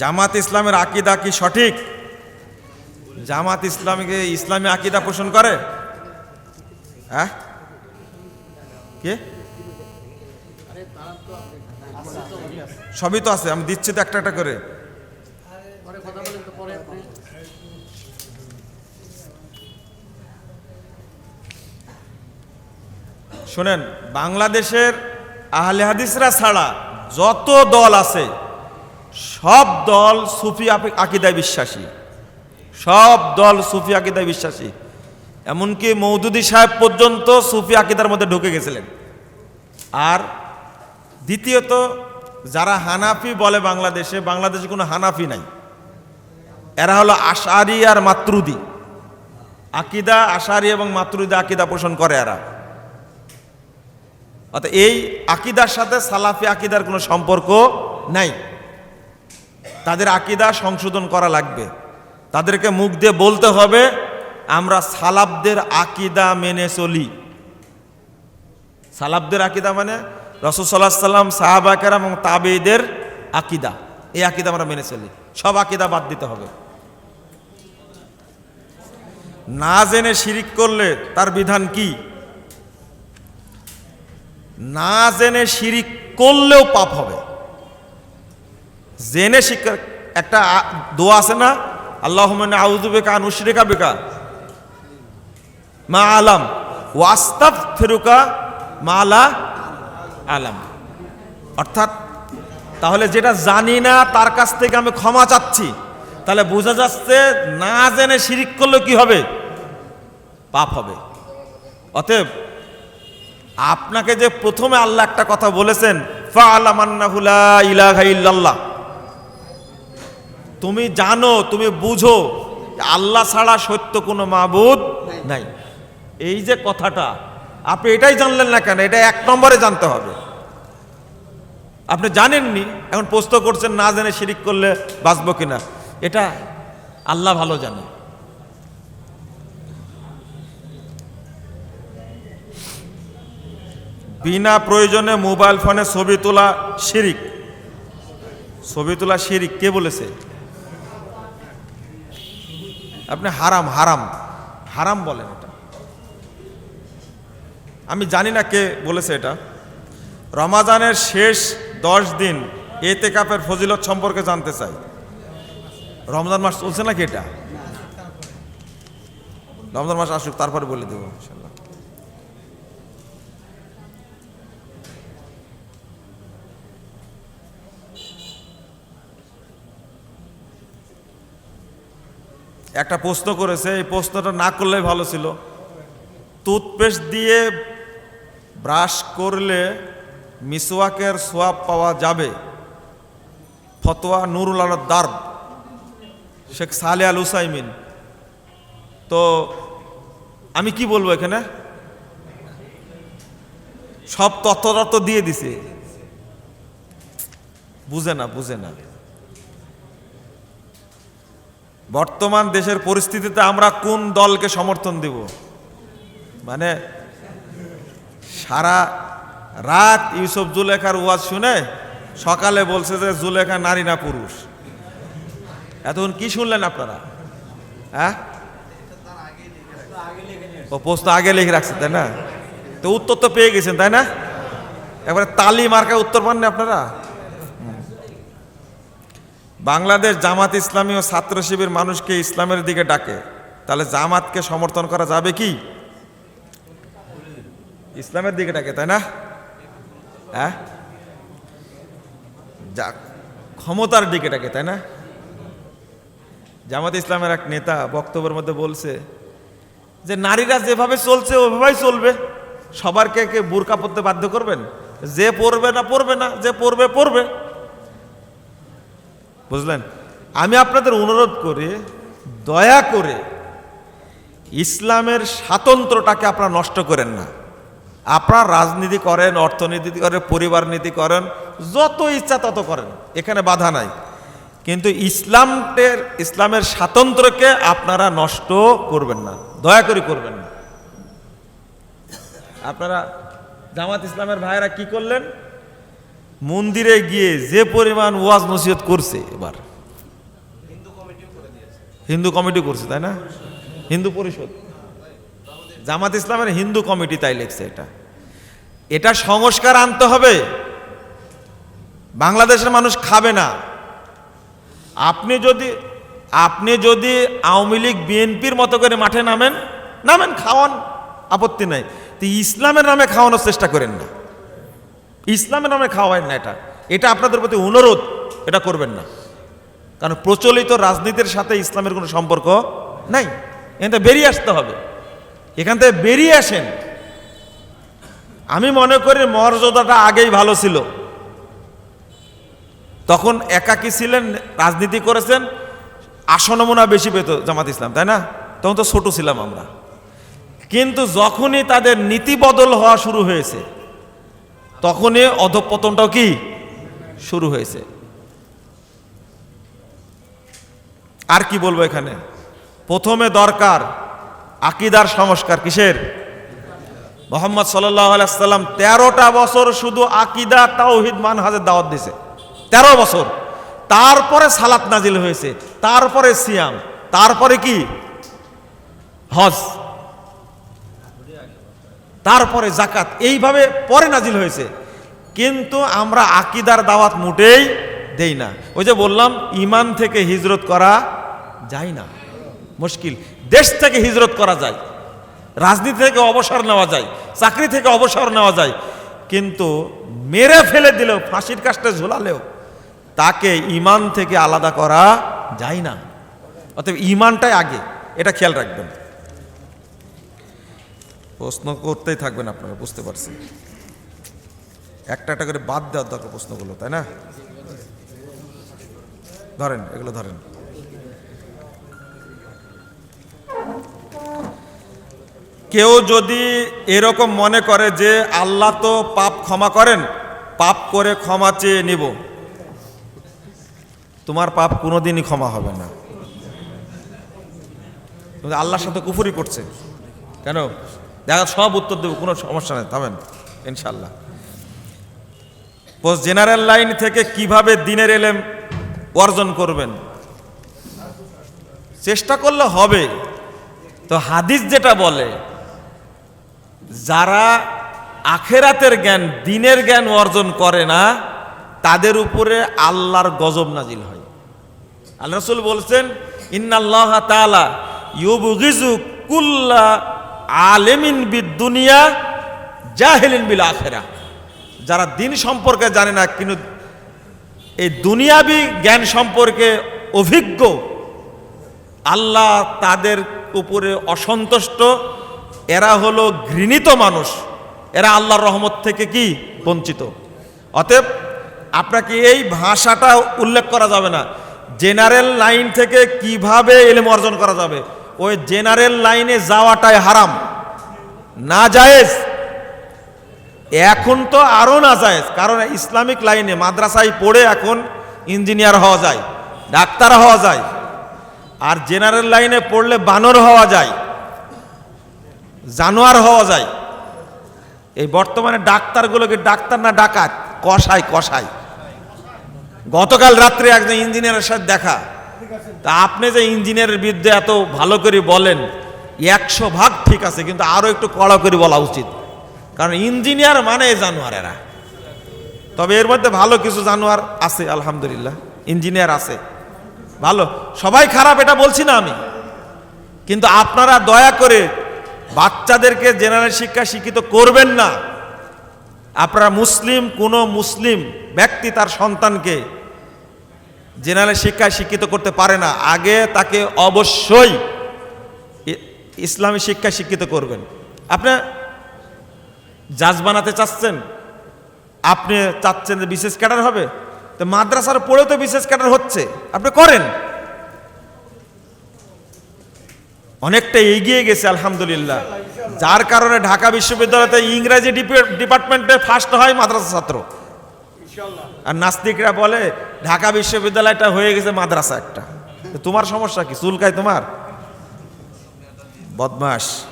জামাত ইসলামের আকিদা কি সঠিক? জামাত ইসলামকে ইসলামী আকিদা পোষণ করে? হ্যাঁ? কে? সবই তো আছে, আমি দিচ্ছি তো একটা একটা করে। শোনেন, বাংলাদেশের আহলে হাদিসরা ছাড়া যত দল আছে সব দল সুফি আকি- আকিদায় বিশ্বাসী। সব দল সুফি আকিদায় বিশ্বাসী। এমনকি মৌদুদি সাহেব পর্যন্ত সুফি আকিদার মধ্যে ঢুকে গেছিলেন। আর দ্বিতীয়ত, যারা হানাফি বলে বাংলাদেশে বাংলাদেশে কোনো হানাফি নাই। এরা হলো আশারি আর মাতরুদি। আকিদা আশারি এবং মাতরুদি আকিদা পোষণ করে এরা। অর্থাৎ এই আকিদার সাথে সালাফি আকিদার কোনো সম্পর্ক নাই। তাদের আকিদা সংশোধন করা লাগবে। তাদেরকে মুখ দিয়ে বলতে হবে, আমরা সালাবদের আকিদা মেনে চলি। সালাবদের আকিদা মানে রসুসাল্লাহ সাল্লাম সাহাবাকের এবং তাবেদের আকিদা। এই আকিদা আমরা মেনে চলি। সব আকিদা বাদ দিতে হবে। না জেনে শিরিক করলে তার বিধান কি? না জেনে শিরিক করলেও পাপ হবে। জেনে শিক্ষা একটা দোয়া আছে না? আল্লাহ আউদু বেকা নুশরিকা বেকা। মা আলাম। ওয়াস্তাফ ফেরুকা মা আলা আলাম। অর্থাৎ, তাহলে যেটা জানি না, তার কাছ থেকে আমি ক্ষমা চাচ্ছি। তাহলে বোঝা যাচ্ছে না জেনে শিরিক করলে কি হবে? পাপ হবে। অতএব, আপনাকে যে প্রথমে আল্লাহ একটা কথা বলেছেন ফালামান্নাহুলা ইলাহা ইল্লাল্লাহ। তুমি জানো, তুমি বুঝো, আল্লাহ ছাড়া সত্য কোনো মাবুদ নাই। এই যে কথাটা, আপনি এটাই জানলেন না কেন? এটা এক নম্বরে জানতে হবে। আপনি জানেননি, এখন প্রশ্ন করছেন, না জেনে শিরিক করলে বাঁচবো কিনা? এটা আল্লাহ ভালো জানে। বিনা প্রয়োজনে মোবাইল ফোনে ছবি তোলা শিরিক। ছবি তোলা শিরিক, কে বলেছে? আপনি হারাম হারাম। হারাম বলেন এটা। আমি জানি না কে বলেছে এটা। রমাজানের শেষ দশ দিন এতে কাপের ফজিলত সম্পর্কে জানতে চাই। রমজান মাস চলছে নাকি এটা? রমজান মাস আসুক, তারপরে বলে দেবো একটা প্রশ্ন করেছে, এই প্রশ্নটা না করলেই ভালো ছিল। টুথপেস্ট দিয়ে ব্রাশ করলে মিসওয়াকের সোয়াব পাওয়া যাবে। ফতোয়া নুরুল আল দার্ব, শেখ সালে আল হুসাইমিন। তো আমি কি বলব এখানে? সব তথ্য দিয়ে দিছে। বুঝে না বুঝে না। বর্তমান দেশের পরিস্থিতিতে আমরা কোন দলকে সমর্থন দেব? মানে সারা রাত ইউসুফ জুলেখার ওয়াজ শুনে সকালে বলছে যে জুলেখা নারী না পুরুষ। এতক্ষণ কি শুনলেন আপনারা? হ্যাঁ? ও পোস্ত আগে লিখে রাখছে, তাই না? তো উত্তর তো পেয়ে গেছেন, তাই না? একবারে তালি মার্কায় উত্তর পাননি আপনারা? বাংলাদেশ জামাত ইসলামী ও ছাত্র শিবির মানুষকে ইসলামের দিকে ডাকে। তাহলে জামাতকে সমর্থন করা যাবে কি? ইসলামের দিকে ডাকে, তাই না? হ্যাঁ? যা, ক্ষমতার দিকে ডাকে, তাই না? জামাত ইসলামের এক নেতা বক্তব্যের মধ্যে বলছে যে, নারীরা যেভাবে চলছে ওইভাবেই চলবে। সবারকে কে বোরকা পরতে বাধ্য করবেন? যে পড়বে না পড়বে না, যে পড়বে পড়বে বুঝলেন? আমি আপনাদের অনুরোধ করে, দয়া করে ইসলামের স্বাতন্ত্রটাকে আপনারা নষ্ট করেন না। আপনারা রাজনীতি করেন, অর্থনীতি করেন, পরিবার নীতি করেন, যত ইচ্ছা তত করেন, এখানে বাধা নাই। কিন্তু ইসলামের ইসলামের স্বাতন্ত্র্যকে আপনারা নষ্ট করবেন না, দয়া করে করবেন না। আপনারা জামাত ইসলামের ভাইয়েরা কি করলেন? মন্দিরে গিয়ে যে পরিমাণ ওয়াজ নসিহত করছে এবার। হিন্দু কমিটি করছে তাই না? হিন্দু পরিষদ। জামাত ইসলামের হিন্দু কমিটি তাই লিখছে এটা। এটা সংস্কার আনতে হবে। বাংলাদেশের মানুষ খাবে না। আপনি যদি আপনি যদি আওয়ামী লীগ বিএনপির মতো করে মাঠে নামেন নামেন খাওয়ান আপত্তি নাই। তো ইসলামের নামে খাওয়ানোর চেষ্টা করেন না। ইসলামের নামে খাওয়ায় না এটা। এটা আপনাদের প্রতি অনুরোধ, এটা করবেন না। কারণ প্রচলিত রাজনীতির সাথে ইসলামের কোনো সম্পর্ক নাই। এখান থেকে বেরিয়ে আসতে হবে। এখান থেকে বেরিয়ে আসেন। আমি মনে করি মর্যাদাটা আগেই ভালো ছিল। তখন একাকী ছিলেন, রাজনীতি করেছেন আসনমনা বেশি পেত জামাত ইসলাম, তাই না? তখন তো ছোট ছিলাম আমরা। কিন্তু যখনই তাদের নীতি বদল হওয়া শুরু হয়েছে তখনই অধপতনটাও কি? শুরু হয়েছে। আর কি বলব এখানে? প্রথমে দরকার আকিদার সংস্কার কিসের? মোহাম্মদ সাল্লাম তেরোটা বছর শুধু আকিদা, তাওহিদ মান মানহাজের দাওয়াত দিছে। তেরো বছর। তারপরে সালাত নাজিল হয়েছে, তারপরে সিয়াম, তারপরে কি? হজ। তারপরে জাকাত এইভাবে পরে নাজিল হয়েছে। কিন্তু আমরা আকিদার দাওয়াত মোটেই দেই না। ওই যে বললাম ইমান থেকে হিজরত করা যায় না। মুশকিল। দেশ থেকে হিজরত করা যায়। রাজনীতি থেকে অবসর নেওয়া যায়। চাকরি থেকে অবসর নেওয়া যায়। কিন্তু মেরে ফেলে দিলেও, ফাঁসির কাজটা ঝোলালেও, তাকে ইমান থেকে আলাদা করা যায় না। অতএব ইমানটাই আগে। এটা খেয়াল রাখবেন। প্রশ্ন করতেই থাকবেন আপনারা, বুঝতে পারছেন। একটা একটা করে বাদ দেওয়ার দরকার প্রশ্নগুলো, তাই না? ধরেন, এগুলো ধরেন। কেউ যদি এরকম মনে করে যে আল্লাহ তো পাপ ক্ষমা করেন, পাপ করে ক্ষমা চেয়ে নিব। তোমার পাপ কোনোদিনই ক্ষমা হবে না। আল্লাহর সাথে কুফুরি করছে। কেন? দেখা সব উত্তর দেবো, কোনো সমস্যা নেই, থামেন ইনশাল্লাহ পোস্ট জেনারেল লাইন থেকে কীভাবে দিনের এলেম অর্জন করবেন? চেষ্টা করলে হবে। তো হাদিস যেটা বলে, যারা আখেরাতের জ্ঞান, দিনের জ্ঞান অর্জন করে না, তাদের উপরে আল্লাহর গজব নাজিল হয়। আল্লাহ রসুল বলছেন, ইন্নাল্লাহ তাআলা ইউবগিজু কুল্লা আলেমিন বিদ দুনিয়া জাহেলিন বিল আখেরা যারা দিন সম্পর্কে জানে না, কিন্তু এই দুনিয়াবি জ্ঞান সম্পর্কে অভিজ্ঞ, আল্লাহ তাদের উপরে অসন্তুষ্ট। এরা হলো ঘৃণিত মানুষ। এরা আল্লাহর রহমত থেকে কি? বঞ্চিত। অতএব আপনাকে এই ভাষাটা উল্লেখ করা যাবে না। জেনারেল লাইন থেকে কীভাবে এলেম অর্জন করা যাবে? ওই জেনারেল লাইনে যাওয়াটাই হারাম। না জায়েজ। এখন তো আরও না জায়েজ, কারণ ইসলামিক লাইনে মাদ্রাসায় পড়ে এখন ইঞ্জিনিয়ার হওয়া যায়, ডাক্তার হওয়া যায়, আর জেনারেল লাইনে পড়লে বানর হওয়া যায়, জানোয়ার হওয়া যায়। এই বর্তমানে ডাক্তারগুলোকে ডাক্তার না ডাকাত, কষায় কষায়। গতকাল রাত্রে একজন ইঞ্জিনিয়ারের সাথে দেখা তা আপনি যে ইঞ্জিনিয়ারের বিরুদ্ধে এত ভালো করে বলেন, একশো ভাগ ঠিক আছে, কিন্তু আরও একটু কড়া করে বলা উচিত। কারণ ইঞ্জিনিয়ার মানে জানোয়ার এরা তবে এর মধ্যে ভালো কিছু জানোয়ার আছে, আলহামদুলিল্লাহ। ইঞ্জিনিয়ার আছে। ভালো? সবাই খারাপ, এটা বলছি না আমি। কিন্তু আপনারা দয়া করে বাচ্চাদেরকে জেনারেল শিক্ষা শিক্ষিত করবেন না। আপনারা মুসলিম, কোনো মুসলিম ব্যক্তি তার সন্তানকে জেনারেল শিক্ষায় শিক্ষিত করতে পারে না, আগে তাকে অবশ্যই ইসলামী শিক্ষায় শিক্ষিত করবেন। আপনি জাজ বানাতে চাচ্ছেন, আপনি চাচ্ছেন যে বিশেষ ক্যাডার হবে, তো মাদ্রাসার পড়েও তো বিশেষ ক্যাডার হচ্ছে, আপনি করেন। অনেকটা এগিয়ে গেছে, আলহামদুলিল্লাহ। যার কারণে ঢাকা বিশ্ববিদ্যালয়তে ইংরেজি ডিপে- ডিপার্টমেন্টে ফার্স্ট হয় মাদ্রাসা ছাত্র। আর নাস্তিকরা বলে, ঢাকা বিশ্ববিদ্যালয়টা হয়ে গেছে মাদ্রাসা একটা। তোমার সমস্যা কি? চুলকায় তোমার? বদমাস